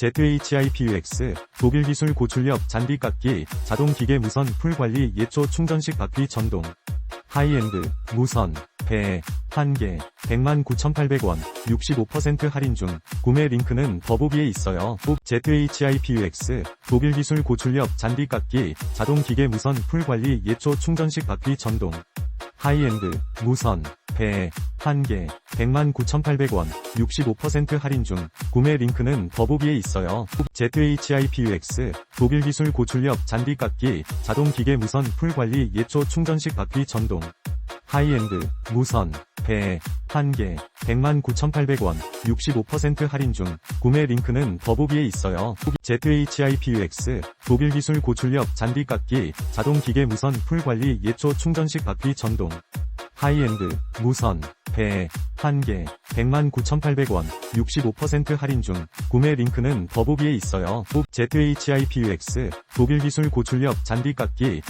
ZHIPUX, 독일 기술 고출력 잔디 깎기, 자동 기계 무선 풀 관리 예초 충전식 바퀴 전동. 하이엔드, 무선, 배, 1개, 100만 9,800원, 65% 할인 중, 구매 링크는 더보기에 있어요. ZHIPUX, 독일 기술 고출력 잔디 깎기, 자동 기계 무선 풀 관리 예초 충전식 바퀴 전동. 하이엔드, 무선, 배, 1개, 100만 9,800원, 65% 할인 중, 구매 링크는 더보기에 있어요. ZHIPUX, 독일 기술 고출력 잔디 깎기, 자동 기계 무선 풀 관리 예초 충전식 바퀴 전동. 하이엔드, 무선, 배, 1개, 100만 9,800원, 65% 할인 중, 구매 링크는 더보기에 있어요. ZHIPUX, 독일 기술 고출력 잔디 깎기, 자동 기계 무선 풀 관리 예초 충전식 바퀴 전동. 하이엔드, 무선, 배, 1개, 100만 9,800원, 65% 할인 중, 구매 링크는 더보기에 있어요. ZHIPUX, 독일 기술 고출력 잔디 깎기,